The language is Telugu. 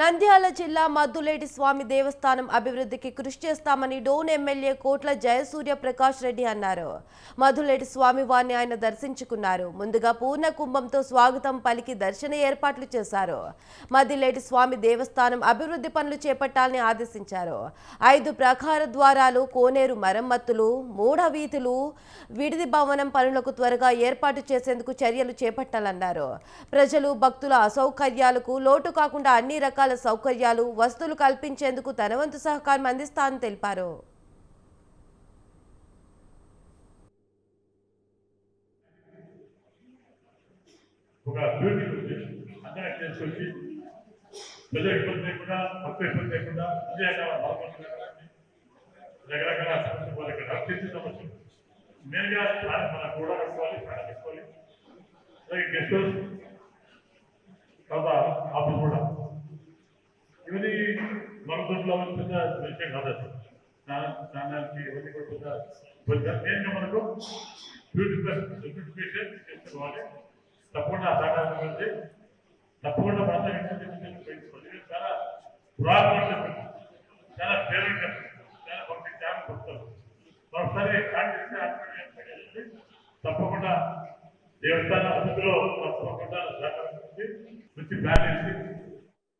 నంద్యాల జిల్లా మద్దులేటి స్వామి దేవస్థానం అభివృద్ధికి కృషి చేస్తామని డోన్ ఎమ్మెల్యే కోట్ల జయసూర్య ప్రకాష్ రెడ్డి అన్నారు. మధులేటి స్వామి వారిని ఆయన దర్శించుకున్నారు. ముందుగా పూర్ణ కుంభంతో స్వాగతం పలికి దర్శన ఏర్పాట్లు చేశారు. మద్దిలేటి స్వామి దేవస్థానం అభివృద్ధి పనులు చేపట్టాలని ఆదేశించారు. ఐదు ప్రకార ద్వారాలు కోనేరు మరమ్మతులు మూఢ వీధులు విడిది భవనం పనులకు త్వరగా ఏర్పాటు చేసేందుకు చర్యలు చేపట్టాలన్నారు. ప్రజలు భక్తుల అసౌకర్యాలకు లోటు కాకుండా అన్ని రకాల రకాల సౌకర్యాలు వసతులు కల్పించేందుకు తనవంతు సహకారం అందిస్తానని తెలిపారు. ఒక అభివృద్ధి ఉంది అందరూ చేసుకొచ్చి ప్రజలు ఇబ్బంది లేకుండా తప్పు ఇబ్బంది లేకుండా అన్ని రకాల బాగుంటుంది రకరకాల సమస్యలు వాళ్ళకి రక్షించే సమస్యలు. మెయిన్గా ప్రాణం మన కూడా కట్టుకోవాలి ప్రాణం కట్టుకోవాలి. అలాగే గెస్ట్ హౌస్ తర్వాత ఆఫీస్ కూడా ఇవన్నీ మన దొడ్లో పెద్ద విషయం కాదు స్నానానికి ఇవన్నీ మనకు బ్యూటిఫికేషన్ బ్యూటిఫికేషన్ చేసుకోవాలి తప్పకుండా ఆ సహకారం గురించి తప్పకుండా ప్రాంతానికి చాలా పురాతన చాలా ఫేవరెట్ చాలా భక్తి చాలా భక్తులు ఒకసారి స్టార్ట్ తప్పకుండా దేవస్థాన అభివృద్ధిలో తప్పకుండా సహకారం మంచి ప్లాన్